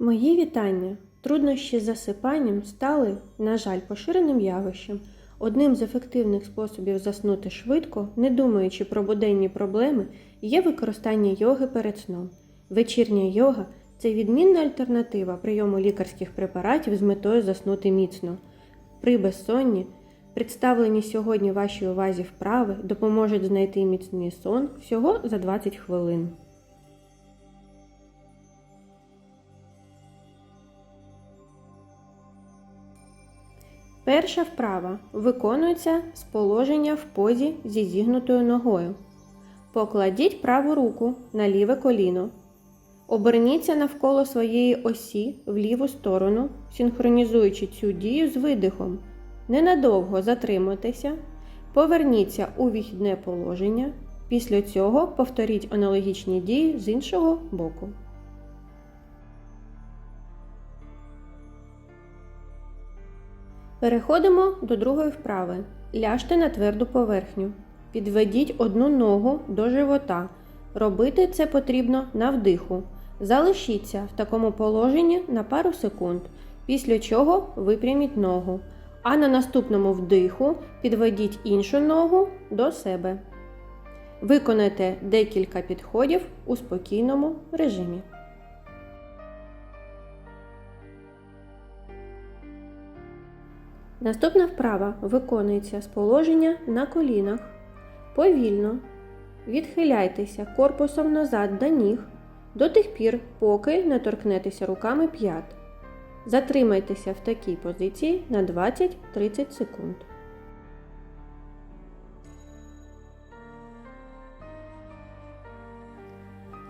Мої вітання! Труднощі з засипанням стали, на жаль, поширеним явищем. Одним з ефективних способів заснути швидко, не думаючи про буденні проблеми, є використання йоги перед сном. Вечірня йога це відмінна альтернатива прийому лікарських препаратів з метою заснути міцно. При безсонні представлені сьогодні вашій увазі вправи допоможуть знайти міцний сон всього за 20 хвилин. Перша вправа виконується з положення в позі зі зігнутою ногою. Покладіть праву руку на ліве коліно. Оберніться навколо своєї осі в ліву сторону, синхронізуючи цю дію з видихом. Ненадовго затримуйтеся, поверніться у вихідне положення. Після цього повторіть аналогічні дії з іншого боку. Переходимо до другої вправи. Ляжте на тверду поверхню. Підведіть одну ногу до живота. Робити це потрібно на вдиху. Залишіться в такому положенні на пару секунд, після чого випряміть ногу. А на наступному вдиху підведіть іншу ногу до себе. Виконайте декілька підходів у спокійному режимі. Наступна вправа виконується з положення на колінах. Повільно відхиляйтеся корпусом назад до ніг до тих пір, поки не торкнетеся руками п'ят. Затримайтеся в такій позиції на 20-30 секунд.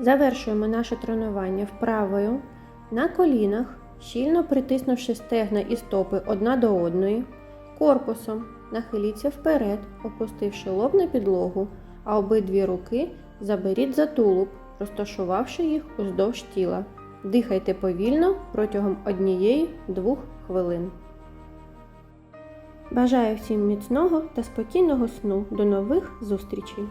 Завершуємо наше тренування вправою на колінах, щільно притиснувши стегна і стопи одна до одної, корпусом нахиліться вперед, опустивши лоб на підлогу, а обидві руки заберіть за тулуб, розташувавши їх уздовж тіла. Дихайте повільно протягом однієї-двох хвилин. Бажаю всім міцного та спокійного сну. До нових зустрічей!